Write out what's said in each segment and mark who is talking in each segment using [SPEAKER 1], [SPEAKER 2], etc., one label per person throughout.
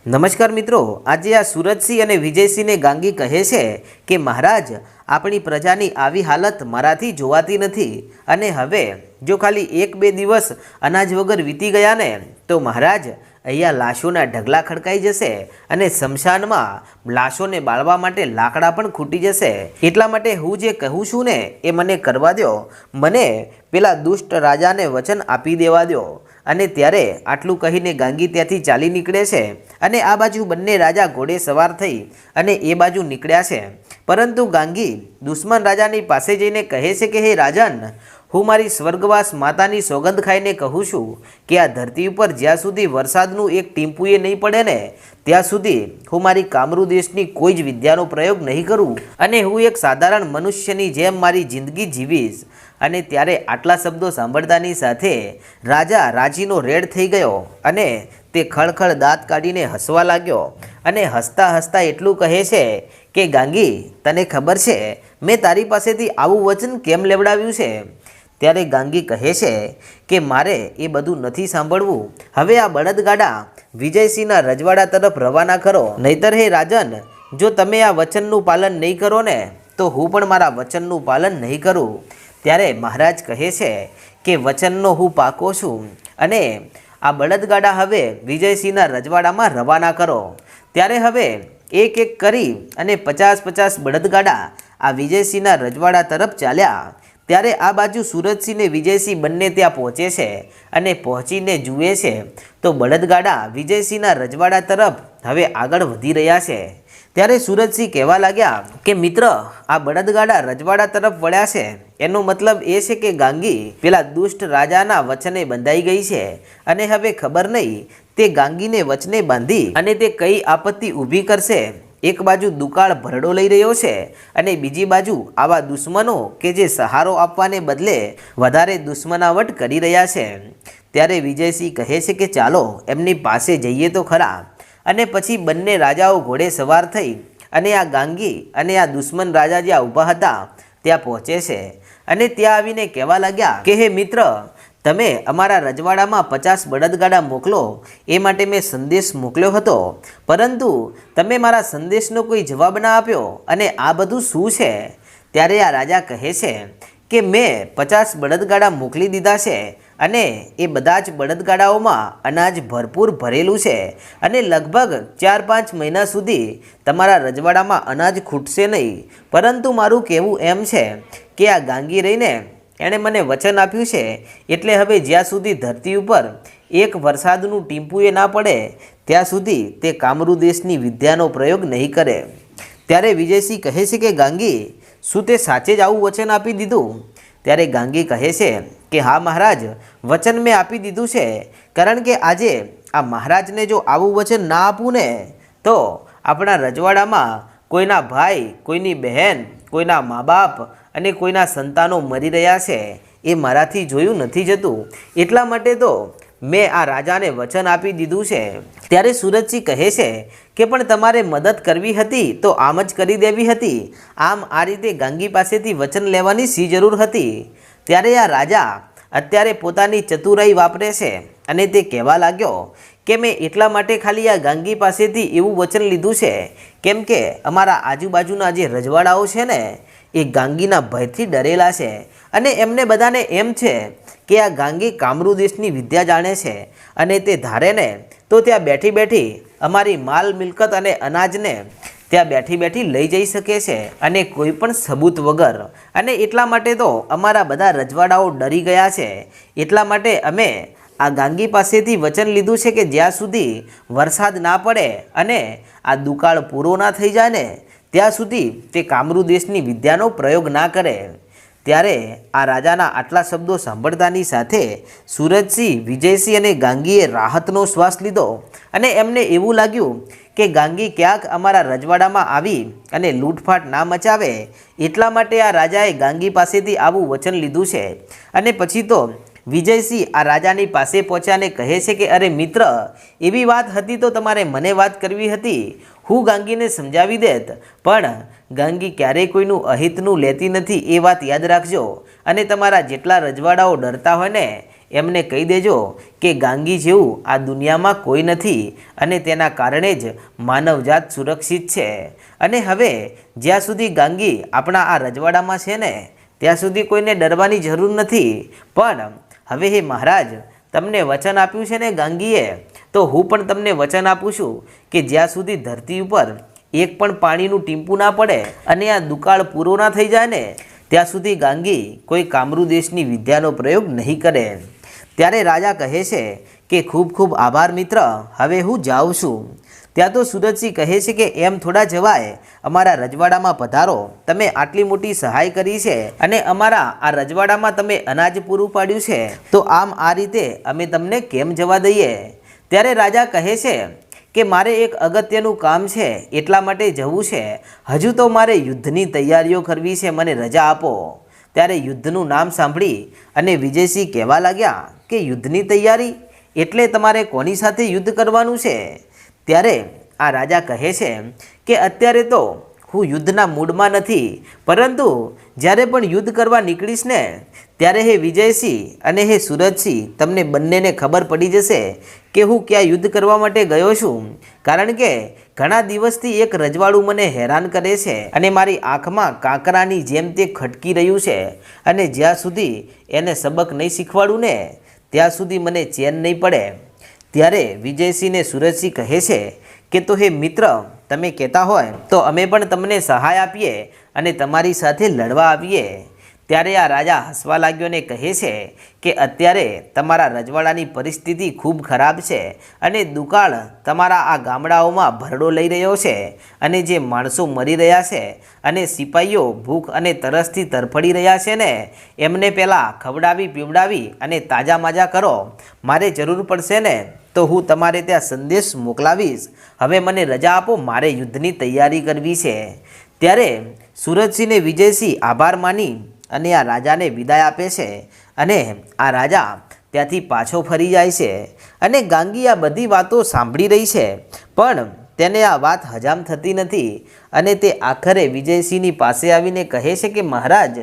[SPEAKER 1] નમસ્કાર મિત્રો આજે આ સુરજસિંહ અને વિજયસિંહને ગાંગી કહે છે કે મહારાજ, આપણી પ્રજાની આવી હાલત મારાથી જોવાતી નથી. અને હવે, જો ખાલી એક બે દિવસ અનાજ વગર વીતી ગયા ને તો મહારાજ, અહીંયા લાશોના ઢગલા ખડકાઈ જશે અને શમશાનમાં લાશોને બાળવા માટે લાકડા પણ ખૂટી જશે. એટલા માટે હું જે કહું છું ને, એ મને કરવા દો મને પેલા દુષ્ટ રાજાને વચન આપી દેવા દો અને ત્યારે આટલું કહીને ગાંગી ત્યાંથી ચાલી નીકળે છે. અને આ બાજુ બંને રાજા ઘોડે સવાર થઈ અને એ બાજુ નીકળ્યા છે. પરંતુ ગાંગી દુશ્મન રાજાની પાસે જઈને કહે છે કે, હે રાજન, હું મારી સ્વર્ગવાસ માતાની સોગંદ ખાઈને કહું છું કે આ ધરતી ઉપર જ્યાં સુધી વરસાદનું એક ટીમ્પુએ નહીં પડે ને, ત્યાં સુધી હું મારી કામરૂ દેશની કોઈ જ વિદ્યાનો પ્રયોગ નહીં કરું અને હું એક સાધારણ મનુષ્યની જેમ મારી જિંદગી જીવીશ. અને ત્યારે આટલા શબ્દો સાંભળતાની સાથે રાજા રાજીનો રેડ થઈ ગયો અને તે ખળખળ દાંત કાઢીને હસવા લાગ્યો અને હસતા હસતા એટલું કહે છે કે, ગાંગી, તને ખબર છે, મેં તારી પાસેથી આવું વચન કેમ લેવડાવ્યું છે? ત્યારે ગાંગી કહે છે કે, મારે એ બધું નથી સાંભળવું. હવે આ બળદગાડા વિજયસિંહના રજવાડા તરફ રવાના કરો. નહીતર હે રાજન, જો તમે આ વચનનું પાલન નહીં કરો ને તો હું પણ મારા વચનનું પાલન નહીં કરું. ત્યારે મહારાજ કહે છે કે, વચનનો હું પાકો છું અને આ બળદગાડા હવે વિજયસિંહના રજવાડામાં રવાના કરો. ત્યારે હવે એક એક કરી અને પચાસ પચાસ બળદગાડા આ વિજયસિંહના રજવાડા તરફ ચાલ્યા. ત્યારે આ બાજુ સુરતસિંહ ને વિજયસિંહ બંને ત્યાં પહોંચે છે અને પહોંચીને જુએ છે. તો બળદગાડા વિજયસિંહના રજવાડા તરફ હવે આગળ વધી રહ્યા છે. ત્યારે સુરજસિંહ કહેવા લાગ્યા કે, મિત્ર, આ બળદગાડા રજવાડા તરફ વળ્યા છે. એનો મતલબ એ છે કે ગાંગી પેલા દુષ્ટ રાજાના વચને બંધાઈ ગઈ છે. અને હવે ખબર નહીં, તે ગાંગીને વચને બાંધી અને તે કઈ આપત્તિ ઊભી કરશે. એક બાજુ દુકાળ ભરડો લઈ રહ્યો છે અને બીજી બાજુ આવા દુશ્મનો કે જે સહારો આપવાને બદલે વધારે દુશ્મનાવટ કરી રહ્યા છે. ત્યારે વિજયસિંહ કહે છે કે, ચાલો, એમની પાસે જઈએ તો ખરા. અને પછી બંને રાજાઓ ઘોડે સવાર થઈ અને આ ગાંગી અને આ દુશ્મન રાજા જ્યાં ઊભા હતા, ત્યાં પહોંચે છે. અને ત્યાં આવીને કહેવા લાગ્યા કે, હે મિત્ર, તમે અમારા રજવાડામાં પચાસ બળદગાડા મોકલો. એ માટે મેં સંદેશ મોકલ્યો હતો. પરંતુ તમે મારા સંદેશનો કોઈ જવાબ ના આપ્યો. અને આ બધું શું છે? ત્યારે આ રાજા કહે છે કે, મેં પચાસ બળદગાડા મોકલી દીધા છે. અને એ બધા જ બળદગાડાઓમાં અનાજ ભરપૂર ભરેલું છે અને લગભગ ચાર પાંચ મહિના સુધી તમારા રજવાડામાં અનાજ ખૂટશે નહીં. પરંતુ મારું કહેવું એમ છે કે આ ગાંગી રહીને એણે મને વચન આપ્યું છે એટલે હવે જ્યાં સુધી ધરતી ઉપર એક વરસાદનું ટીમ્પુએ ના પડે, ત્યાં સુધી તે કામરૂ દેશની વિદ્યાનો પ્રયોગ નહીં કરે. ત્યારે વિજયસિંહ કહે છે કે, ગાંગી, શું તે સાચે જ આવું વચન આપી દીધું? ત્યારે ગાંગી કહે છે કે હા મહારાજ, વચન મેં આપી દીધું છે. કારણ કે આજે આ મહારાજને જો આવું વચન ના આપું ને, તો આપણા રજવાડામાં કોઈના ભાઈ, કોઈની બહેન, કોઈના મા બાપ અને કોઈના સંતાનો મરી રહ્યા છે. એ મારાથી જોયું નથી જતું. એટલા માટે તો મેં આ રાજાને વચન આપી દીધું છે. ત્યારે સુરજસિંહ કહે છે કે, પણ તમારે મદદ કરવી હતી તો આમ જ કરી દેવી હતી. આમ આ રીતે ગાંગી પાસેથી વચન લેવાની સી જરૂર હતી? ત્યારે આ રાજા અત્યારે પોતાની ચતુરાઈ વાપરે છે અને તે કહેવા લાગ્યો કે મેં એટલા માટે ખાલી આ ગાંગી પાસેથી એવું વચન લીધું છે, કેમ કે અમારા આજુબાજુના જે રજવાડાઓ છે ને, એ ગાંગીના ભયથી ડરેલા છે અને એમને બધાને એમ છે કે આ ગાંગી કામરૂ દેશની વિદ્યા જાણે છે અને તે ધારે ને તો ત્યાં બેઠી બેઠી અમારી માલ મિલકત અને અનાજને ત્યાં બેઠી બેઠી લઈ જઈ શકે છે અને કોઈ પણ સબૂત વગર. અને એટલા માટે તો અમારા બધા રજવાડાઓ ડરી ગયા છે. એટલા માટે અમે આ ગાંગી પાસેથી વચન લીધું છે કે જ્યાં સુધી વરસાદ ના પડે અને આ દુકાળ પૂરો ના થઈ જાય ને, ત્યાં સુધી તે કામરૂ દેશની વિદ્યાનો પ્રયોગ ના કરે. ત્યારે આ રાજાના આટલા શબ્દો સાંભળતાની સાથે સુરજસિંહ, વિજયસિંહ અને ગાંગીએ રાહતનો શ્વાસ લીધો અને એમને એવું લાગ્યું કે ગાંગી ક્યાંક અમારા રજવાડામાં આવી અને લૂંટફાટ ના મચાવે એટલા માટે આ રાજાએ ગાંગી પાસેથી આવું વચન લીધું છે. અને પછી તો વિજયસિંહ આ રાજાની પાસે પહોંચ્યાને કહે છે કે, અરે મિત્ર, એવી વાત હતી તો તમારે મને વાત કરવી હતી. હું ગાંગીને સમજાવી દેત, પણ ગાંગી ક્યારેય કોઈનું અહિતનું લેતી નથી, એ વાત યાદ રાખજો. અને તમારા જેટલા રજવાડાઓ ડરતા હોય ને, એમને કહી દેજો કે ગાંગી જેવું આ દુનિયામાં કોઈ નથી અને તેના કારણે જ માનવજાત સુરક્ષિત છે. અને હવે, જ્યાં સુધી ગાંગી આપણા આ રજવાડામાં છે ને, ત્યાં સુધી કોઈને ડરવાની જરૂર નથી. પણ હવે હે મહારાજ, તમને વચન આપ્યું છે ને ગાંગીએ? તો હું પણ તમને વચન આપું છું કે જ્યાં સુધી ધરતી ઉપર એક પણ પાણીનું ટીમ્પું ના પડે અને આ દુકાળ પૂરો ના થઈ જાય ને, ત્યાં સુધી ગાંગી કોઈ કામરૂ દેશની વિદ્યાનો પ્રયોગ નહીં કરે. ત્યારે રાજા કહે છે કે ખૂબ ખૂબ આભાર મિત્ર, હવે હું જાઉં છું. ત્યાં તો સુરતસિંહ કહે છે કે એમ થોડા જવાય અમારા રજવાડામાં પધારો. તમે આટલી મોટી સહાય કરી છે અને અમારા આ રજવાડામાં તમે અનાજ પૂરું પાડ્યું છે. તો આમ આ રીતે અમે તમને કેમ જવા દઈએ? ત્યારે રાજા કહે છે કે મારે એક અગત્યનું કામ છે, એટલા માટે જવું છે. હજુ તો મારે યુદ્ધની તૈયારીઓ કરવી છે, મને રજા આપો. ત્યારે યુદ્ધનું નામ સાંભળી અને વિજયસિંહ કહેવા લાગ્યા કે, યુદ્ધની તૈયારી? એટલે તમારે કોની સાથે યુદ્ધ કરવાનું છે? ત્યારે આ રાજા કહે છે કે અત્યારે તો હું યુદ્ધના મૂડમાં નથી, પરંતુ જ્યારે પણ યુદ્ધ કરવા નીકળીશ ને, ત્યારે હે વિજયસિંહ અને હે સુરજસિંહ, તમને બંનેને ખબર પડી જશે કે હું ક્યાં યુદ્ધ કરવા માટે ગયો છું, કારણ કે ઘણા દિવસથી એક રજવાડું મને હેરાન કરે છે અને મારી આંખમાં કાંકરાની જેમ તે ખટકી રહ્યું છે અને જ્યાં સુધી એને સબક નહીં શીખવાડું ને, ત્યાં સુધી મને ચેન નહીં પડે. ત્યારે વિજયસિંહને સુરજસિંહ કહે છે કે, તો હે મિત્ર, તમે કહેતા હોય, તો અમે પણ તમને સહાય આપીએ અને તમારી સાથે લડવા આવીએ. ત્યારે આ રાજા હસવા લાગ્યો ને કહે છે કે અત્યારે તમારા રજવાડાની પરિસ્થિતિ ખૂબ ખરાબ છે અને દુકાળ તમારા આ ગામડાઓમાં ભરડો લઈ રહ્યો છે અને જે માણસો મરી રહ્યા છે અને સિપાઈઓ ભૂખ અને તરસથી તરફડી રહ્યા છે ને, એમને પહેલાં ખવડાવી, પીવડાવી અને તાજા માજા કરો. મારે જરૂર પડશે ને, તો હું તમારે ત્યાં સંદેશ મોકલાવીશ. હવે મને રજા આપો, મારે યુદ્ધની તૈયારી કરવી છે. ત્યારે સુરજસિંહને વિજયસિંહ આભાર માની અને આ રાજાને વિદાય આપે છે અને આ રાજા ત્યાંથી પાછો ફરી જાય છે અને ગાંગી આ બધી વાતો સાંભળી રહી છે. પણ તેને આ વાત હજામ થતી નથી અને તે આખરે વિજયસિંહની પાસે આવીને કહે છે કે, મહારાજ,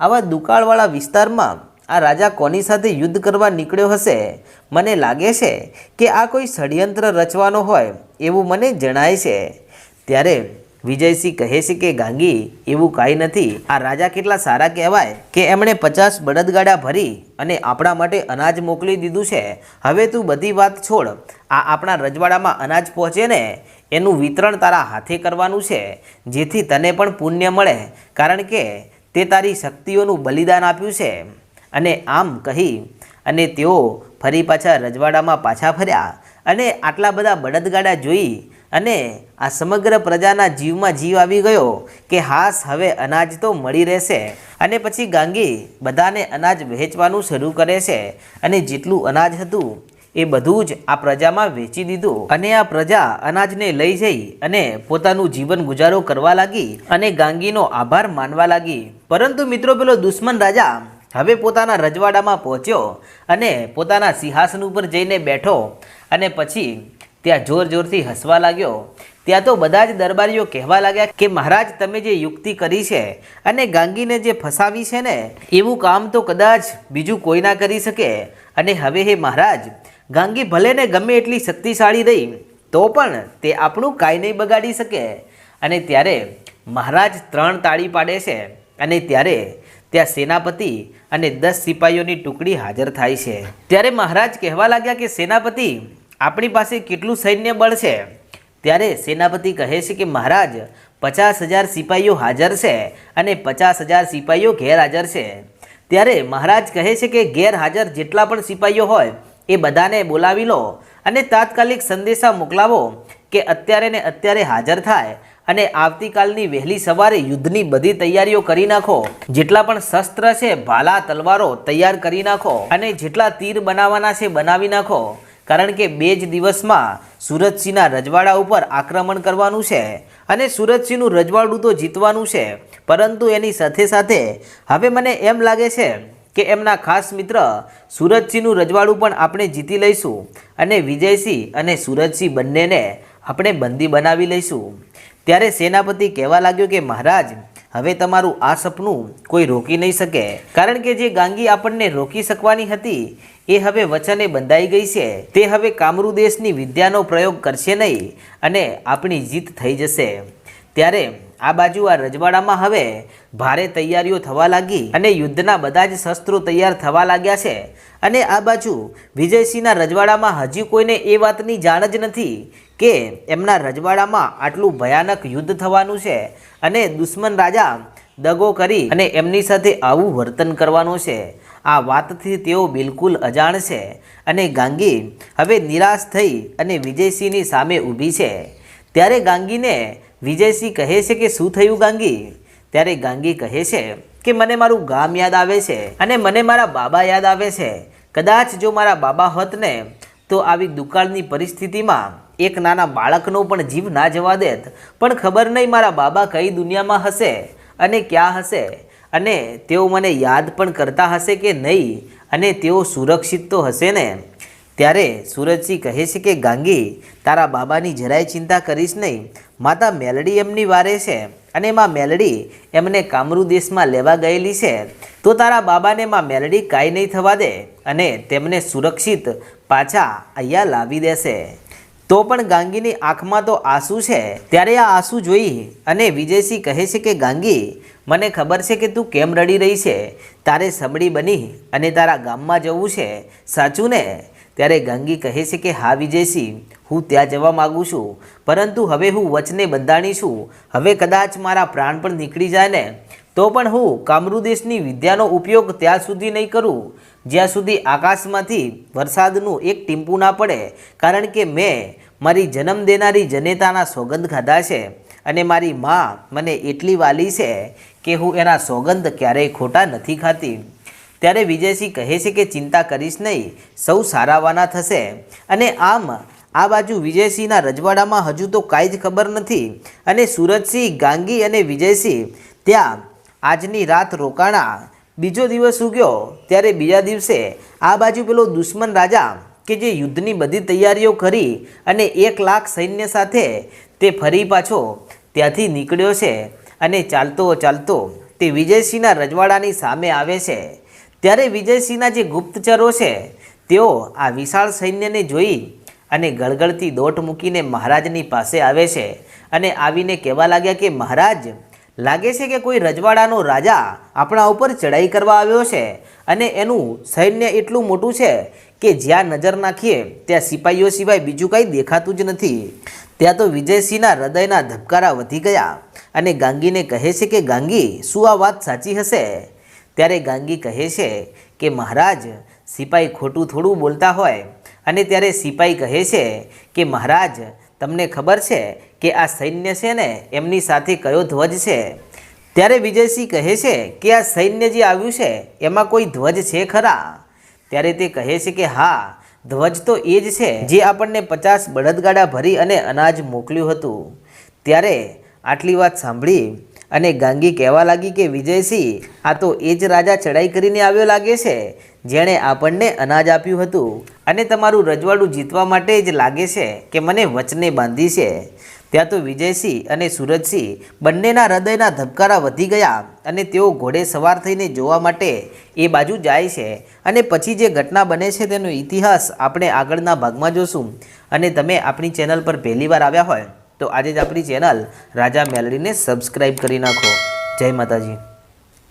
[SPEAKER 1] આવા દુકાળવાળા વિસ્તારમાં આ રાજા કોની સાથે યુદ્ધ કરવા નીકળ્યો હશે? મને લાગે છે કે આ કોઈ ષડયંત્ર રચવાનો હોય એવું મને જણાય છે. ત્યારે વિજયસિંહ કહે છે કે, ગાંગી, એવું કાંઈ નથી. આ રાજા કેટલા સારા કહેવાય કે એમણે પચાસ બળદગાડા ભરી અને આપણા માટે અનાજ મોકલી દીધું છે. હવે તું બધી વાત છોડ. આ આપણા રજવાડામાં અનાજ પહોંચે ને એનું વિતરણ તારા હાથે કરવાનું છે, જેથી તને પણ પુણ્ય મળે. કારણ કે તે તારી શક્તિઓનું બલિદાન આપ્યું છે. અને આમ કહી, અને તેઓ ફરી પાછા રજવાડામાં પાછા ફર્યા. અને આટલા બધા બળદગાડા જોઈ અને આ સમગ્ર પ્રજાના જીવમાં જીવ આવી ગયો કે હાસ હવે અનાજ તો મળી રહેશે. અને પછી ગાંગી બધાને અનાજ વહેંચવાનું શરૂ કરે છે. અને જેટલું અનાજ હતું એ બધું જ આ પ્રજામાં વેચી દીધું. અને આ પ્રજા અનાજને લઈ જઈ અને પોતાનું જીવન ગુજારો કરવા લાગી અને ગાંગીનો આભાર માનવા લાગી. પરંતુ મિત્રો પેલો દુશ્મન રાજા હવે પોતાના રજવાડામાં પહોંચ્યો અને પોતાના સિંહાસન ઉપર જઈને બેઠો. અને પછી ત્યાં જોર જોરથી હસવા લાગ્યો. ત્યાં તો બધા જ દરબારીઓ કહેવા લાગ્યા કે, મહારાજ, તમે જે યુક્તિ કરી છે અને ગાંગીને જે ફસાવી છે ને, એવું કામ તો કદાચ બીજું કોઈ ના કરી શકે. અને હવે હે મહારાજ, ગાંગી ભલે ને ગમે એટલી શક્તિશાળી રહી, તો પણ તે આપણું કાંઈ નહીં બગાડી શકે. અને ત્યારે મહારાજ ત્રણ તાળી પાડે છે અને ત્યારે ત્યાં સેનાપતિ અને દસ સિપાહીઓની ટુકડી હાજર થાય છે. ત્યારે મહારાજ કહેવા લાગ્યા કે, સેનાપતિ આપણી પાસે કેટલું સૈન્ય બળ છે? ત્યારે સેનાપતિ કહે છે કે, મહારાજ, પચાસ હજાર સિપાહીઓ હાજર છે અને પચાસ હજાર સિપાહીઓ ગેરહાજર છે. ત્યારે મહારાજ કહે છે કે, ગેરહાજર જેટલા પણ સિપાહીઓ હોય, એ બધાને બોલાવી લો અને તાત્કાલિક સંદેશા મોકલાવો કે અત્યારે ને અત્યારે હાજર થાય અને આવતીકાલની વહેલી સવારે યુદ્ધની બધી તૈયારીઓ કરી નાખો. જેટલા પણ શસ્ત્ર છે, ભાલા, તલવારો તૈયાર કરી નાખો અને જેટલા તીર બનાવવાના છે, બનાવી નાખો. કારણ કે બે જ દિવસમાં સુરતસિંહના રજવાડા ઉપર આક્રમણ કરવાનું છે અને સુરતસિંહનું રજવાડું તો જીતવાનું છે, પરંતુ એની સાથે સાથે હવે મને એમ લાગે છે કે એમના ખાસ મિત્ર સુરજસિંહનું રજવાડું પણ આપણે જીતી લઈશું અને વિજયસિંહ અને સુરજસિંહ બંનેને આપણે બંદી બનાવી લઈશું. ત્યારે સેનાપતિ કહેવા લાગ્યો કે મહારાજ હવે તમારું આ સપનું કોઈ રોકી નહીં શકે. કારણ કે જે ગાંગી આપણને રોકી શકવાની હતી, એ હવે વચને બંધાઈ ગઈ છે. તે હવે કામરૂ દેશની વિદ્યાનો પ્રયોગ કરશે નહીં અને આપણી જીત થઈ જશે. ત્યારે આ બાજુ આ રજવાડામાં હવે ભારે તૈયારીઓ થવા લાગી અને યુદ્ધના બધા જ શસ્ત્રો તૈયાર થવા લાગ્યા છે. અને આ બાજુ વિજયસિંહના રજવાડામાં હજી કોઈને એ વાતની જાણ જ નથી કે એમના રજવાડામાં આટલું ભયાનક યુદ્ધ થવાનું છે. અને દુશ્મન રાજા દગો કરી અને એમની સાથે આવું વર્તન કરવાનું છે. આ વાતથી તેઓ બિલકુલ અજાણ છે અને ગાંગી હવે નિરાશ થઈ અને વિજયસિંહની સામે ઊભી છે. ત્યારે ગાંગીને વિજયસિંહ કહે છે કે શું થયું ગાંગી? ત્યારે ગાંગી કહે છે કે મને મારું ગામ યાદ આવે છે અને મને મારા બાબા યાદ આવે છે. કદાચ જો મારા બાબા હોત ને, તો આવી દુકાળની પરિસ્થિતિમાં એક નાના બાળકનો પણ જીવ ના જવા દેત. પણ ખબર નહીં મારા બાબા કઈ દુનિયામાં હશે અને ક્યાં હશે? અને તેઓ મને યાદ પણ કરતા હશે કે નહીં? અને તેઓ સુરક્ષિત તો હશે ને? ત્યારે સુરજસિંહ કહે છે કે, ગાંગી, તારા બાબાની જરાય ચિંતા કરીશ નહીં. માતા મેલડી એમની વારે છે અને માં મેલડી એમને કામરૂ દેશમાં લેવા ગયેલી છે. તો તારા બાબાને માં મેલડી કાંઈ નહીં થવા દે અને તેમને સુરક્ષિત પાછા અહીંયા લાવી દેશે. તો પણ ગાંગીની આંખમાં તો આંસુ છે. ત્યારે આ આંસુ જોઈ અને વિજયસિંહ કહે છે કે, ગાંગી, મને ખબર છે કે તું કેમ રડી રહી છે? તારે સબળી બની અને તારા ગામમાં જવું છે. સાચું ને? ત્યારે ગાંગી કહે છે કે, હા વિજયસિંહ, હું ત્યાં જવા માગું છું. પરંતુ હવે હું વચને બંધાણી છું. હવે કદાચ મારા પ્રાણ પણ નીકળી જાય ને. તો પણ હું કામરુદેશની વિદ્યાનો ઉપયોગ ત્યાં સુધી નહીં કરું, જ્યાં સુધી આકાશમાંથી વરસાદનું એક ટીમ્પું ના પડે, કારણ કે મેં મારી જન્મ દેનારી જનેતાના સોગંદ ખાધા છે અને મારી મા મને એટલી વાલી છે કે હું એના સોગંદ ક્યારેય ખોટા નથી ખાતી. ત્યારે વિજયસિંહ કહે છે કે ચિંતા કરીશ નહીં, સૌ સારાવાના થશે. અને આમ, આ બાજુ વિજયસિંહના રજવાડામાં હજુ તો કાંઈ જ ખબર નથી. અને સુરજસિંહ, ગાંગી અને વિજયસિંહ ત્યાં આજની રાત રોકાણા. બીજો દિવસ ઉગ્યો, ત્યારે બીજા દિવસે આ બાજુ પેલો દુશ્મન રાજા કે જે યુદ્ધની બધી તૈયારીઓ કરી અને એક લાખ સૈન્ય સાથે તે ફરી પાછો ત્યાંથી નીકળ્યો છે અને ચાલતો ચાલતો તે વિજયસિંહના રજવાડાની સામે આવે છે. ત્યારે વિજયસિંહના જે ગુપ્તચરો છે, તેઓ આ વિશાળ સૈન્યને જોઈ અને ગળગળતી દોટ મૂકીને મહારાજની પાસે આવે છે અને આવીને કહેવા લાગ્યા કે મહારાજ લાગે છે કે કોઈ રજવાડાનો રાજા આપણા ઉપર ચડાઈ કરવા આવ્યો છે અને એનું સૈન્ય એટલું મોટું છે કે જ્યાં નજર નાખીએ ત્યાં સિપાહીઓ સિવાય બીજું કંઈ દેખાતું જ નથી. ત્યાં તો વિજયસિંહના હૃદયના ધબકારા વધી ગયા અને ગાંગીને કહે છે કે, ગાંગી, શું આ વાત સાચી હશે? ત્યારે ગાંગી કહે છે કે, મહારાજ, સિપાઈ ખોટું થોડું બોલતા હોય. અને ત્યારે સિપાઈ કહે છે કે, મહારાજ તમને ખબર છે કે આ સૈન્ય છે ને, એમની સાથે કયો ધ્વજ છે? ત્યારે વિજયસિંહ કહે છે કે આ સૈન્ય જે આવ્યું છે, એમાં કોઈ ધ્વજ છે ખરા? ત્યારે તે કહે છે કે હા, ધ્વજ તો એ જ છે જે આપણને પચાસ બળદગાડા ભરી અને અનાજ મોકલ્યું હતું. ત્યારે આટલી વાત સાંભળી અને ગાંગી કહેવા લાગી કે વિજયસિંહ, આ તો એ જ રાજા ચડાઈ કરીને આવ્યો લાગે છે? જેણે આપણને અનાજ આપ્યું હતું અને તમારું રજવાડું જીતવા માટે જ લાગે છે કે મને વચને બાંધી છે. ત્યાં તો વિજયસિંહ અને સુરજસિંહ બંનેના હૃદયના ધબકારા વધી ગયા અને તેઓ ઘોડે સવાર થઈને જોવા માટે એ બાજુ જાય છે અને પછી જે ઘટના બને છે તેનો ઇતિહાસ આપણે આગળના ભાગમાં જોશું. અને તમે આપણી ચેનલ પર પહેલીવાર આવ્યા હોય તો આજે જ આપણી ચેનલ રાજા મેલડીને સબસ્ક્રાઈબ કરી નાખો. જય માતાજી.